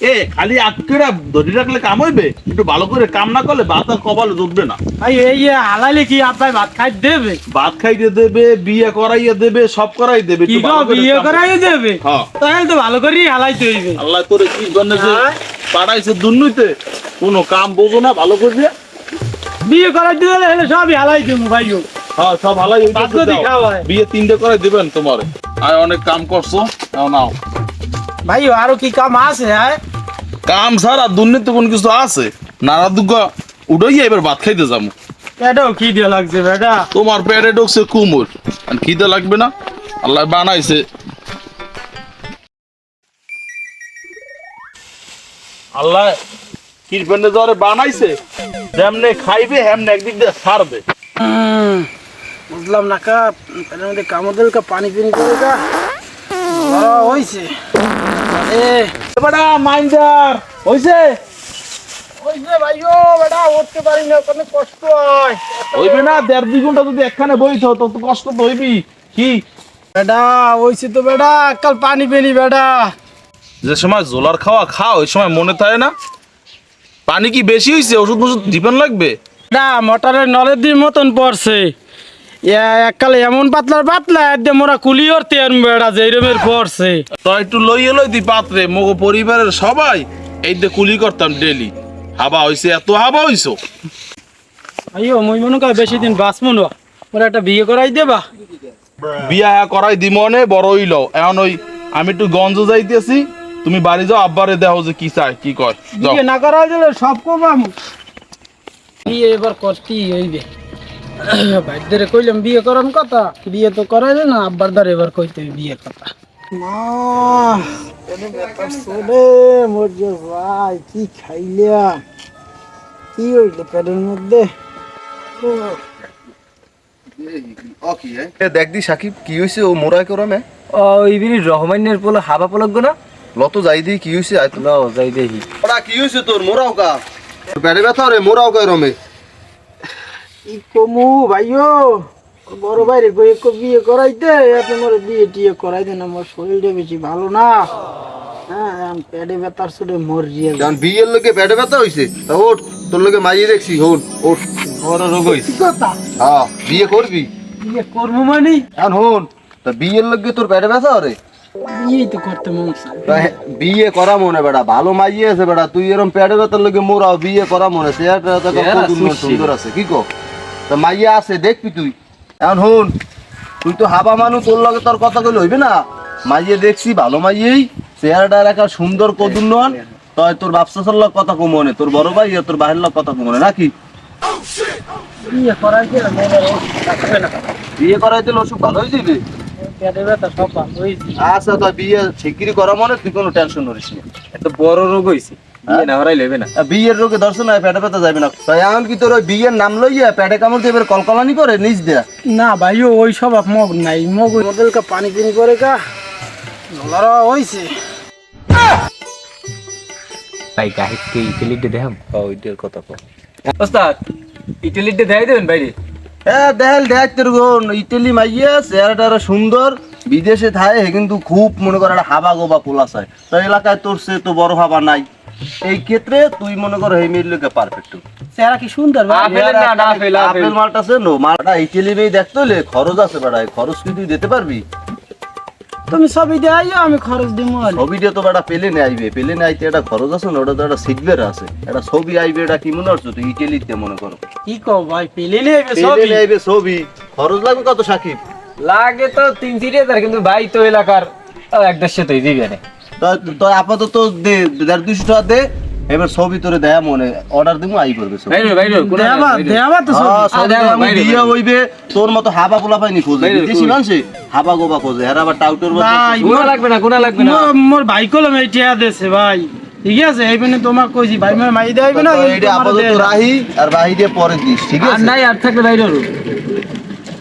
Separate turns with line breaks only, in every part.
এ খালি আটকেরা ধরে রাখলে কাম হইবে? একটু ভালো করে কাম না করলে ভাত আর কপালে জুটবে না।
ভাই এই যে হালাইলে কি আব্বাই ভাত খাই দেবে?
ভাত খাইতে দেবে বিয়ে করাইয়ে দেবে সব করাই দেবে
কি গো বিয়ে দেবে?
হ্যাঁ।
তাহলে তো ভালো হালাইতে হইবে।
আল্লাহ করে কি জন্য যে
হ্যাঁ।
পাঠাইছে দুর্নীতি কোনো কাম বোঝো না ভালো করে
বিয়ে করাই দিলে হলে সবই হালাই দেবো ভাই
হ্যাঁ সব।
খাওয়ায়।
বিয়ে তিনটে করে দিবেন তোমার। আর অনেক কাম করছ। নাও নাও।
ভাই আরও কি কাম আছে হ্যাঁ?
কাম ছাড়া দুর্নীতি কোন কিছু আছে? নানা দুর্গা উড়াইয়া এবার ভাত খাইতে যাব।
এটাও কি দিয়ে লাগছে বেটা।
তোমার পেটে ঢুকছে কুমোর। আর খিদে লাগবে না? আল্লাহ বানাইছে। আল্লাহ কিরপেন্ডে জ্বরে বানাইছে। যেমনে খাইবে হেমনে একদিক দিয়ে ছাড়বে
হুম, বুঝলাম না কা পেটের মধ্যে কামড় কা পানি পিনি করে কা বড় এ
বেটা মাইন্ডার হইছে?
না হয়।
হইবে না দেড় দুই ঘণ্টা যদি একখানে বইছ তো তো কষ্ট তো হইবি। কি?
বেটা হইছে তো বেটা কাল পানি বেটা।
যে সময় জোলার খাওয়া খাও ওই সময় মনে থাকে না। পানি কি বেশি হয়েছে ওষুধ ওষুধ দিবেন লাগবে?
বেটা মোটরের নলের দিন মতন পড়ছে। এককালে এমন পাতলার পাতলা একদম মোরা কুলি করতে আর বেটা যেই রকমের পড়ছে।
তো একটু লইয়ে লই দি পাত্রে মগ পরিবারের সবাই এই যে কুলি করতাম ডেলি। হাবা হইছে এত হাবা হইছো?
আইও মুই মনে বেশি দিন বাঁচবো না। মোরা একটা বিয়ে করাই দেবা।
বিয়া করাই দিমনে বড় হইল। এখন ওই আমি একটু গঞ্জ যাইতেছি তুমি বাড়ি যাও আব্বারে দেখো যে কি চায় কি কয়।
বিয়ে না করা দিলে সব করবাম বিয়ে এবার করতেই হইবে। ভাইদের কইলাম বিয়ে করার কথা? বিয়ে তো করাই না আব্বার দ্বার এবার কইতে বিয়ের কথা। ভাই কি কি হইল পেটের মধ্যে?
এ? দেখ দি সাকিব কি হইছে? ও মোরাই করমে
রহমানের পোলা হাবা পলক না?
লত যাই দি কি হইছে? আয় তো।
লও যাই
ওরা কি হইছে তোর মোরাও কা? বেড়ে ব্যথা রে মোরাও কা রমে
কি কমু ভাইও বড় ভাইরে একটু বিয়ে করাইতে? আপনি মোর বিয়ে টিয়ে করাই দেন আমার শরীরটা বেশি ভালো না। হ্যাঁ পেটে ব্যথার সুরে মর গিয়ে
জান বিয়ের লোকে বেড়ে ব্যথা হইছে? তা ওঠ তোর লোকে মাইয়ে দেখছি হন ওঠ।
বড় রোগ হইছে।
হ্যাঁ বিয়ে করবি?
বিয়ে করব মানে?
এখন হন তা বিয়ের লোকে তোর পেটে ব্যথা রে
বিয়েই তো করতে মন
বিয়ে করা মনে বেড়া ভালো মাইয়ে আছে বেড়া তুই এরম পেটে ব্যথার লোকে মোরাও বিয়ে করা মনে
সুশ্রী।
সুন্দর আছে কি কো তা মাইয়ে আছে দেখবি তুই। এখন হন তুই তো হাবা মানুষ তোর লগে তোর কথা কইলে হইবে না। মাইয়ে দেখছি ভালো মাইয়েই। চেহারাটা এলাকা সুন্দর কদুর নন তয় তোর ব্যবসা লোক কথা কমনে তোর বড় ভাই তোর বাহির লোক কথা কমনে নাকি?
বিয়ে মনে না।
বিয়ে করাইতে অসুখ ভালো হয়ে যাবে।
হয়েছে
আচ্ছা তো বিয়ে শিগগিরি করা মনে তুই কোনো টেনশন করিস না।
এত বড় রোগ হইছে।
বিয়ের রোগে দর্শন হয় পেটে ব্যথা যাবে না। তাই এখন কি তোর ওই বিয়ের নাম লইয়া পেটে কামড় দিয়ে এবার কলকলানি করে নিজ দেয়া?
না ভাইও ওই সব মগ নাই মগ মডেল কা পানি পিনি করে কা নলারা হইছে।
ভাই গাহিককে ইটালিতে দেখাম? ওইটার কথা কো ওস্তাদ ইটালিতে দেখাই দেবেন বাইরে?
হ্যাঁ দেখাল দেখ তোর ইটালি মাইয়া চেহারাটা সুন্দর। বিদেশে থাকে কিন্তু খুব মনে কর একটা হাবা গোবা পোলা চায় তো এলাকায় তোর সে তো বড় হাবা নাই। এই ক্ষেত্রে তুই মনে কর এই মেয়ের লোকে পারফেক্ট
চেহারা কি সুন্দর
আপেল
মালটা আছে নো মালটা ইটালি মেয়ে দেখতে হলে খরচ আছে বেড়া খরচ কি তুই দিতে পারবি?
তুমি সবই দেয়াইও আমি খরচ দিব
ছবিটা তো বেটা পেলে নে আইবে পেলে নে আইতে একটা খরচ আছে না ওটা তো একটা সিটবের আছে। ছবি আইবে এটা কি মনে হচ্ছে তুই ইটালিতে মনে করো?
কি কও ভাই পেলে
পেলে নে আইবে ছবি। খরচ লাগবে কত সাকিব?
লাগে তো তিন চারি হাজার কিন্তু ভাই তো এলাকার এক দেড়শো তো দিবে না
তো- তো আপাতত দে দেড় দুইশো টাকা দে এবার ছবি তোরে দেয়া মনে অর্ডার দিব আই করবে
দেবা দেবা তো
বিয়ে। হইবে তোর মতো হাবা পোলা পাইনি খোঁজে।
কই?
মানুষে হাবা গোবা খোঁজে। এরা আবার টাউটের
ভাই,
গুণা লাগবে না গুণা লাগবে না।
মোর- ভাই কলম এই টিয়া দেছে ভাই। ঠিক আছে এই মানে তোমার কইছি ভাই মোর মাই দেইবে না
তো এইটা আপাতত রাহি আর বাহি দিয়ে পরে দিস ঠিক
আর
আছে?
নাই আর থাকলে বাইরে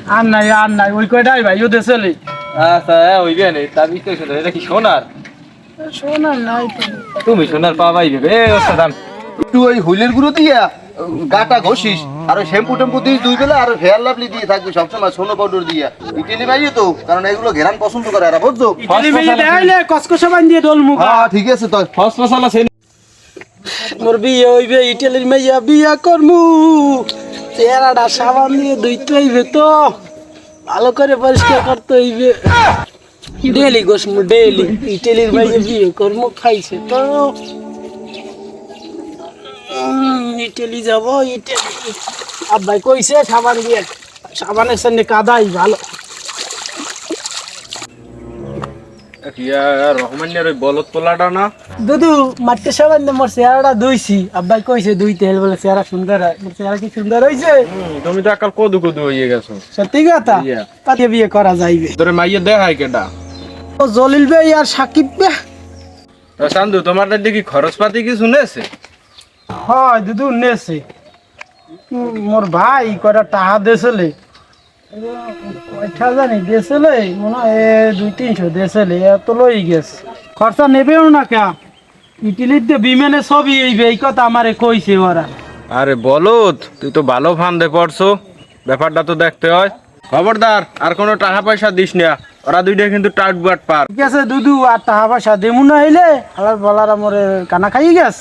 আর নাই আর নাই ওই কয়টাই ভাইও দেছেলে
আচ্ছা হ্যাঁ ওই বিয়ে নেই তার বিস্তারিত এটা কি সোনার?
শোনা নাই তো
তুমি সোনার পা পাইবে এ ওস্তাদ আন।
একটু ওই হুইলের গুঁড়ো দিয়া গাটা ঘষিস আর ওই শ্যাম্পু টেম্পু দিস দুই বেলা আর হেয়ার লাভলি দিয়ে থাকবি সবসময় সোনো পাউডার দিয়া। ইটেলি মাইয়ে তো কারণ এগুলো ঘেরান পছন্দ করে এরা বুঝছ?
ইটালি মেয়ে দেখাইলে কসকসা বান দিয়ে দোল মুখ
হ্যাঁ ঠিক আছে তো
ফস ফসালা সেন
মোর বিয়ে হইবে ইটালির মাইয়া বিয়া করমু। চেহারাটা সাবান দিয়ে ধুইতে হইবে তো। ভালো করে পরিষ্কার করতে হইবে। ডেলি গোসম ডেলি ইটালির বাইরে বিয়ে কর্ম খাইছে তো। উম, ইটালি যাব ইটালি। আব্বাই কইছে সাবান দিয়ে সাবানের সঙ্গে কাদাই ভালো।
রহমানের ওই বলদ তোলাটা না?
দুদু মাঠে সাবান দিয়ে মোর চেহারাটা ধুইছি আব্বাই কইছে দুই তেল বলে চেহারা সুন্দর হয়। মোর চেহারা কি সুন্দর হইছে?
তুমি তো একাল কদু কদু হয়ে গেছো।
সত্যি কথা। তাতে বিয়ে করা যাইবে।
তোরে মাইয়ে দেখায় কেটা
ও জলিল বে আর সাকিব বে
চান্দু তোমার দেখি খরচপাতি কি শুনেছে
হয় দুদু নেছে। মোর ভাই কয়টা টাকা দেছিলে কয়টা জানি দেছিলে মনে হয় এ দুই তিনশো দেছিলে এত লই গেছে। খরচা নেবেও না কে? বিমানে এইবে এই কথা আমারে কইছে ওরা।
আরে তুই তো ভালো ফান্দে পড়ছো। ব্যাপারটা তো দেখতে হয়। খবরদার আর কোনো টাকা পয়সা দিস না। ওরা দুইটা কিন্তু টাইট বাট পার।
ঠিক আছে দুদু আর টাকা পয়সা দেমু না হইলে আবার বলার আমার কানা খাই গেছ।